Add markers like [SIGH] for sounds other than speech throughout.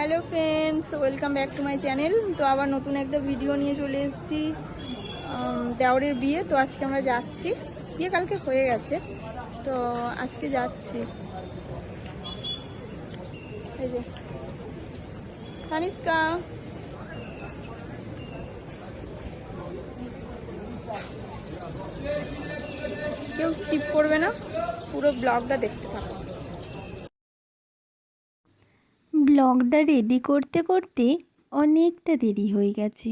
Hello friends welcome back to my channel তো আবার নতুন একটা ভিডিও নিয়ে চলে এসেছি দেওরের বিয়ে। তো আজকে আমরা যাচ্ছি। বিয়ে কালকে হয়ে গেছে। তো আজকে যাচ্ছি। এই যে, তানিষ্কা। কেউ স্কিপ করবে না। পুরো ব্লগটা দেখতে থাকো। ব্লগটা রেডি করতে করতে অনেকটা দেরি হয়ে গেছে।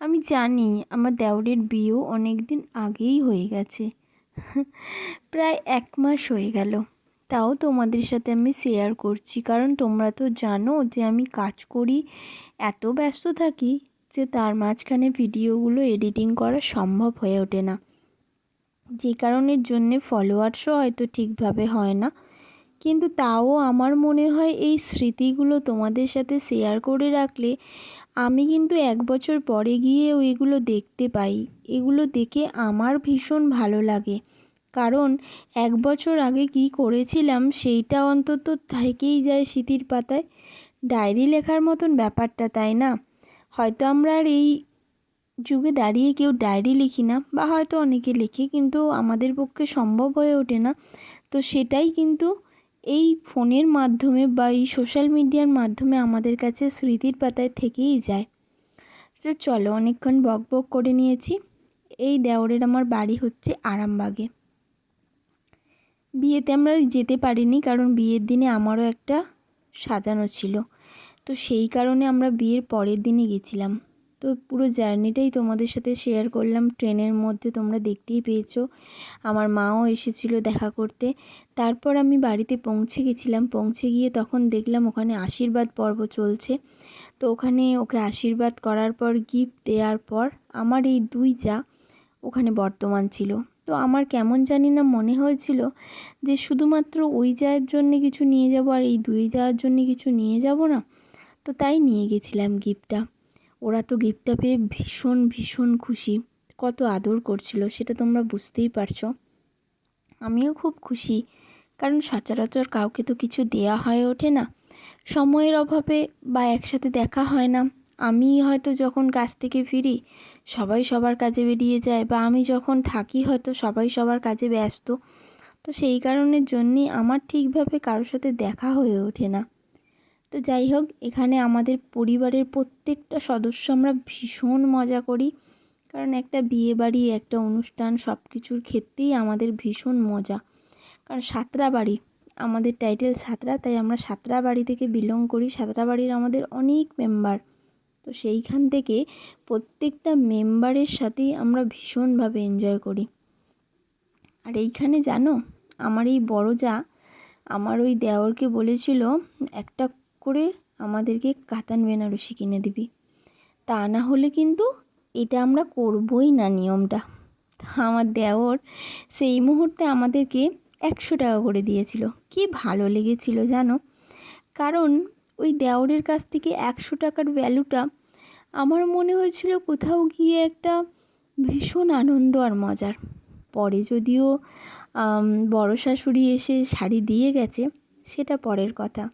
আমি জানি আমার দেওরের বিয়েও অনেক দিন আগেই হয়ে গেছে। [LAUGHS] প্রায় এক মাস হয়ে গেল। তাও তোমাদের সাথে আমি শেয়ার করছি। কারণ তোমরা তো জানো যে আমি কাজ করি, এত ব্যস্ত থাকি যে তার মাঝখানে ভিডিওগুলো এডিটিং করা সম্ভব হয়ে ওঠে না। যে কারণের জন্যে ফলোয়ার্সও হয়তো ঠিকভাবে হয় না। কিন্তু তাও আমার মনে হয় এই স্মৃতিগুলো তোমাদের সাথে শেয়ার করে রাখলে আমি কিন্তু এক বছর পরে গিয়ে ওইগুলো দেখতে পাই। এগুলো দেখে আমার ভীষণ ভালো লাগে। কারণ এক বছর আগে কি করেছিলাম সেইটা অন্তত থেকেই যায় স্মৃতির পাতায়। ডায়েরি লেখার মতন ব্যাপারটা, তাই না? হয়তো আমরা আর এই যুগে দাঁড়িয়ে কেউ ডায়েরি লিখি না বা হয়তো অনেকে লিখে কিন্তু আমাদের পক্ষে সম্ভব হয়ে ওঠে না। তো সেটাই কিন্তু এই ফোনের মাধ্যমে বা এই সোশ্যাল মিডিয়ার মাধ্যমে আমাদের কাছে স্মৃতির পাতায় থেকেই যায়। তো চলো অনেকক্ষণ বক বক করে নিয়েছি। এই দেওরের আমার বাড়ি হচ্ছে আরামবাগে। বিয়েতে আমরা যেতে পারিনি কারণ বিয়ের দিনে আমারও একটা সাজানো ছিল। তো সেই কারণে আমরা বিয়ের পরের দিনে গেছিলাম। তো পুরো জার্নিটাই তোমাদের সাথে শেয়ার করলাম। ট্রেনের মধ্যে তোমরা দেখতেই পেয়েছ। আমার মাও এসেছিল দেখা করতে। তারপর আমি বাড়িতে পৌঁছে গেছিলাম। পৌঁছে গিয়ে তখন দেখলাম ওখানে আশীর্বাদ পর্ব চলছে। তো ওখানে ওকে আশীর্বাদ করার পর গিফট দেওয়ার পর আমার এই দুই যা ওখানে বর্তমান ছিল। তো আমার কেমন জানি না মনে হয়েছিল যে শুধুমাত্র ওই যাওয়ার জন্যে কিছু নিয়ে যাব আর এই দুই যাওয়ার জন্যে কিছু নিয়ে যাব না। তো তাই নিয়ে গেছিলাম গিফটটা ওরা তো গিফটটা পেয়ে ভীষণ ভীষণ খুশি। কত আদর করছিল, সেটা তোমরা বুঝতেই পারছ। আমিও খুব খুশি, কারণ সচরাচর কাউকে তো কিছু দেয়া হয়ে ওঠে না। সময়ের অভাবে বা একসাথে দেখা হয় না। আমি হয়তো যখন কাজ থেকে ফিরি, সবাই সবার কাজে বেরিয়ে যায়, বা আমি যখন থাকি হয়তো সবাই সবার কাজে ব্যস্ত। তো সেই কারণের জন্যই আমার ঠিকভাবে কারোর সাথে দেখা হয়ে ওঠে না। তো যাই হোক, এখানে আমাদের পরিবারের প্রত্যেকটা সদস্য আমরা ভীষণ মজা করি। কারণ একটা বিয়ে বাড়ি একটা অনুষ্ঠান সব কিছুর ক্ষেত্রেই আমাদের ভীষণ মজা। কারণ সাতরা বাড়ি, আমাদের টাইটেল সাতরা, তাই আমরা সাতরা বাড়ি থেকে বিলং করি। সাতরা বাড়ির আমাদের অনেক মেম্বার তো সেইখান থেকে প্রত্যেকটা মেম্বারের সাথেই আমরা ভীষণভাবে এনজয় করি। আর এইখানে জানো, আমার এই বড় যা আমার ওই দেওরকে বলেছিল, একটা করে আমাদেরকে কাতান বেনারসি কিনে দিবি। তা না হলে কিন্তু এটা আমরা করবই না নিয়মটা। আমার দেওর সেই মুহূর্তে আমাদেরকে একশো টাকা করে দিয়েছিল। কি ভালো লেগেছিল জানো? কারণ ওই দেওরের কাছ থেকে একশো টাকার ভ্যালুটা আমার মনে হয়েছিল কোথাও গিয়ে একটা ভীষণ আনন্দ আর মজার। পরে যদিও বড় শাশুড়ি এসে শাড়ি দিয়ে গেছে, সেটা পরের কথা।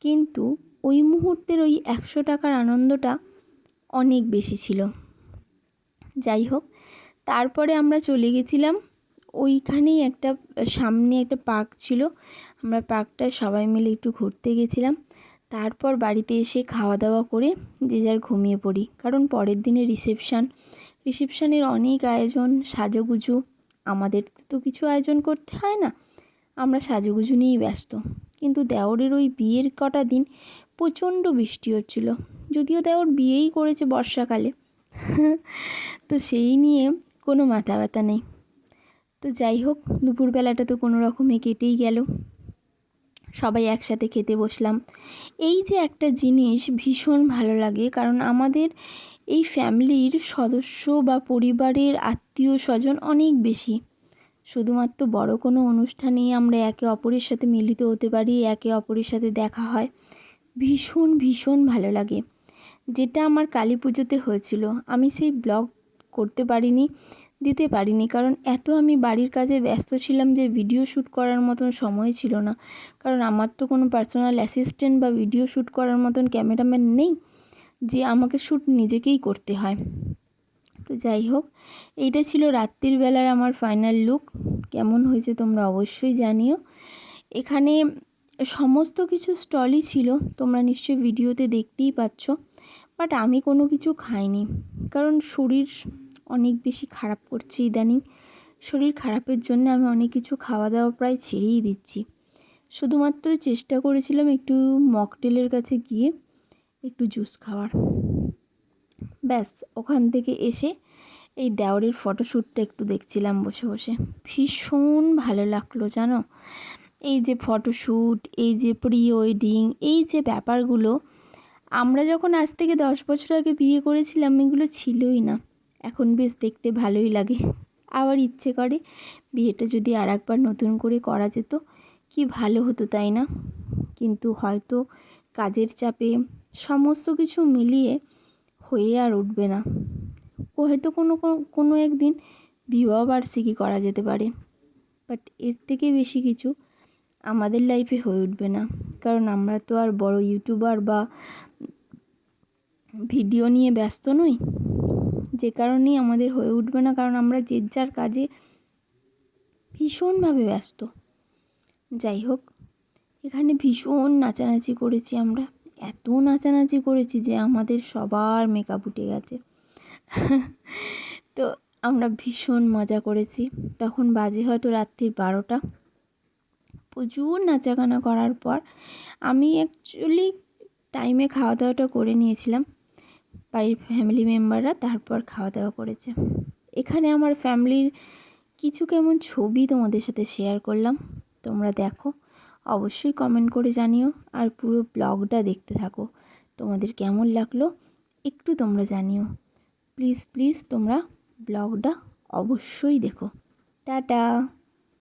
কিন্তু ওই মুহূর্তের ওই একশো টাকার আনন্দটা অনেক বেশি ছিল। যাই হোক, তারপরে আমরা চলে গেছিলাম। ওইখানেই একটা, সামনে একটা পার্ক ছিল। আমরা পার্কটায় সবাই মিলে একটু ঘুরতে গেছিলাম। তারপর বাড়িতে এসে খাওয়া দাওয়া করে যে যার ঘুমিয়ে পড়ি। কারণ পরের দিনে রিসেপশান। রিসেপশানের অনেক আয়োজন, সাজুগুজু। আমাদের তো কিছু আয়োজন করতে হয় না। আমরা সাজুগুজু নিয়েই ব্যস্ত। কিন্তু দেওরের ওই বিয়ের কটা দিন প্রচণ্ড বৃষ্টি হচ্ছিল। যদিও দেওর বিয়েই করেছে বর্ষাকালে। তো সেই নিয়ে কোনো মাথা ব্যথা নেই। তো যাই হোক, দুপুরবেলাটা তো কোনো রকমে কেটেই গেল। সবাই একসাথে খেতে বসলাম। এই যে একটা জিনিস ভীষণ ভালো লাগে, কারণ আমাদের এই ফ্যামিলির সদস্য বা পরিবারের আত্মীয় স্বজন অনেক বেশি। শুধুমাত্র বড় কোনো অনুষ্ঠানেই আমরা একে অপরের সাথে মিলিত হতে পারি, একে অপরের সাথে দেখা হয়। ভীষণ ভীষণ ভালো লাগে। যেটা আমার কালী পুজোতে হয়েছিল। আমি সেই ব্লগ করতে পারিনি, দিতে পারিনি। কারণ এত আমি বাড়ির কাজে ব্যস্ত ছিলাম যে ভিডিও শ্যুট করার মতন সময় ছিল না। কারণ আমার তো কোনো পার্সোনাল অ্যাসিস্ট্যান্ট বা ভিডিও শ্যুট করার মতন ক্যামেরাম্যান নেই যে আমাকে শ্যুট নিজেকেই করতে হয়। তো যাই হোক, এইটা ছিল রাত্রির বেলার আমার ফাইনাল লুক কেমন হয়েছে তোমরা অবশ্যই জানিও। এখানে সমস্ত কিছু স্টলই ছিল, তোমরা নিশ্চয়ই ভিডিওতে দেখতেই পাচ্ছ বাট আমি কোনো কিছু খাইনি। কারণ শরীর অনেক বেশি খারাপ করছে ইদানিং। শরীর খারাপের জন্য আমি অনেক কিছু খাওয়া দাওয়া প্রায় ছেড়েই দিচ্ছি। শুধুমাত্র চেষ্টা করেছিলাম একটু মকটেলের কাছে গিয়ে একটু জুস খাওয়ার। ব্যাস, ওখান থেকে এসে এই দেওরের ফটোশ্যুটটা একটু দেখছিলাম বসে বসে। ভীষণ ভালো লাগল জানো? এই যে ফটোশ্যুট এই যে প্রি ওয়েডিং এই যে ব্যাপারগুলো, আমরা যখন আজ থেকে দশ বছর আগে বিয়ে করেছিলাম, এগুলো ছিলই না। এখন বেশ দেখতে ভালোই লাগে। আবার ইচ্ছে করে বিয়েটা যদি আর একবার নতুন করে করা যেত, কি ভালো হতো, তাই না? কিন্তু হয়তো কাজের চাপে সমস্ত কিছু মিলিয়ে হয়ে আর উঠবে না। ও হয়তো কোনো, কোনো- একদিন বিবাহ বার্ষিকী করা যেতে পারে। বাট এর থেকে বেশি কিছু আমাদের লাইফে হয়ে উঠবে না। কারণ আমরা তো আর বড় ইউটিউবার বা ভিডিও নিয়ে ব্যস্ত নই। যে কারণেই আমাদের হয়ে উঠবে না, কারণ আমরা যে যার কাজে ভীষণভাবে ব্যস্ত। যাই হোক, এখানে ভীষণ নাচানাচি করেছি আমরা। এত নাচানাচি করেছি যে আমাদের সবার মেকআপ উঠে গেছে। তো আমরা ভীষণ মজা করেছি। তখন বাজে হয়তো রাত্রির বারোটা। প্রচুর নাচাগানা করার পর আমি অ্যাকচুয়ালি টাইমে খাওয়া দাওয়াটা করে নিয়েছিলাম। বাড়ির ফ্যামিলি মেম্বাররা তারপর খাওয়া দাওয়া করেছে। এখানে আমার ফ্যামিলির কিছু কেমন ছবি তোমাদের সাথে শেয়ার করলাম। তোমরা দেখো। অবশ্যই কমেন্ট করে জানিও। আর পুরো ব্লগটা দেখতে থাকো। তোমাদের কেমন লাগল একটু তোমরা জানিও। প্লিজ প্লিজ তোমরা ব্লগটা অবশ্যই দেখো। টাটা!